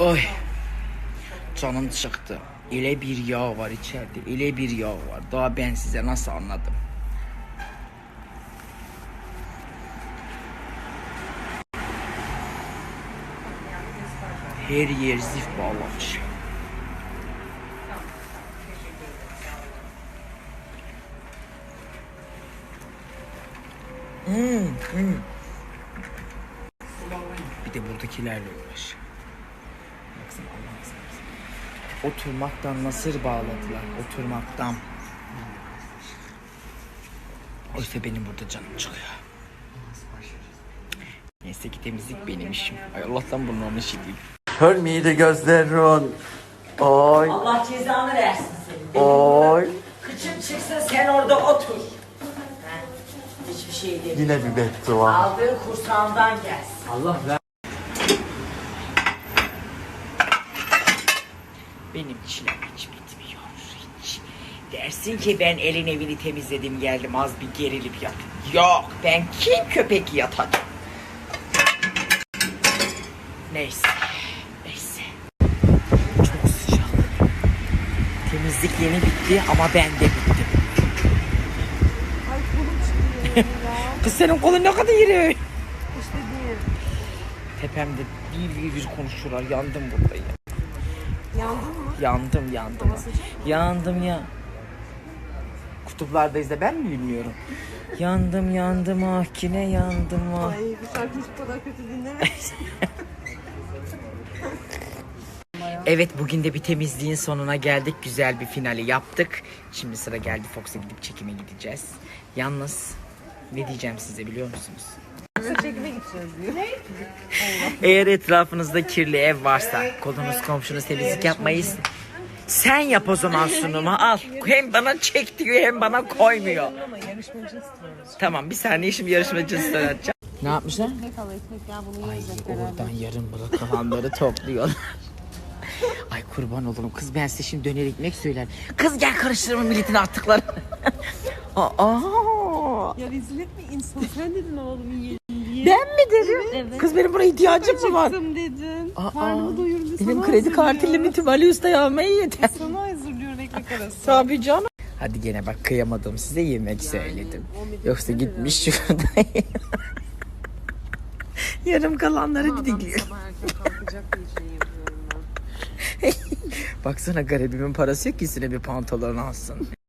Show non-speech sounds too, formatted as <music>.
Oy. Canım çıktı. Öyle bir yağ var içeride. Öyle bir yağ var. Daha ben size nasıl anladım? Her yer zift bağlamış. Hmm, hmm. Bir de buradakilerle uğraş. Oturmaktan nasır bağladılar. Oturmaktan. Oysa benim burada canım çıkıyor. Neyse ki temizlik benim işim. Ay Allah'tan bunun işi değil. Kör müydü gözlerin? Oy, Allah cezanı versin seni. Oy. Kıçım çıksın sen orada otur. Ha, Hiçbir şey değil. Yine bir beddua. Aldığın kursağından gelsin. Allah ver. Benim çilem hiç bitmiyor. Hiç. Dersin ki ben elin evini temizledim geldim az bir gerilip yat. Yok ben kim köpek yatacağım. Neyse. Neyse. Çok sıcak. Temizlik yeni bitti ama ben de bittim. Ay kolum çıkıyor ya. <laughs> Kız senin kolun ne kadar iri. İşte değil. Tepemde bir bir bir konuşuyorlar. Yandım burada ya. Yandın mı? Yandım yandım. Yandım ya. Kutuplardayız da ben mi bilmiyorum. Yandım yandım ah kine yandım ah. Ay bu şarkı hiç bu kadar kötü dinlememiştim. Evet bugün de bir temizliğin sonuna geldik. Güzel bir finali yaptık. Şimdi sıra geldi Fox'a gidip çekime gideceğiz. Yalnız ne diyeceğim size biliyor musunuz? Çekime gideceğiz diyor. <laughs> Eğer etrafınızda kirli ev varsa, kolunuz komşunuz temizlik yapmayı sen yap o zaman sunumu al. Hem bana çek diyor hem bana koymuyor. Ama yarışmacı istiyoruz. Tamam bir saniye şimdi yarışmacı sanatacağım. Ne yapmışlar? Ekmek al ekmek ya bunu yiyecek Oradan yarım bırakılanları <laughs> topluyorlar. Ay kurban olurum kız ben size şimdi döner ekmek söyler. Kız gel karıştırma milletin attıkları. <laughs> Aa, Ya rezil etme insan. Sen dedin oğlum yiyelim diye. ben mi dedim? Evet. Kız benim buna ihtiyacım mı var? Çıktım dedin. Aa, Karnımı doyurdu. Benim kredi kartı hazırlıyor. limitim Ali Usta yağmayı yeter. Sana hazırlıyor ekmek arası. Tabii canım. Hadi gene bak kıyamadım size yemek söyledim. Yoksa gitmiş şurada. <laughs> Yarım kalanları didikliyor. şey. <laughs> Baksana garibimin parası yok ki üstüne bir pantolon alsın.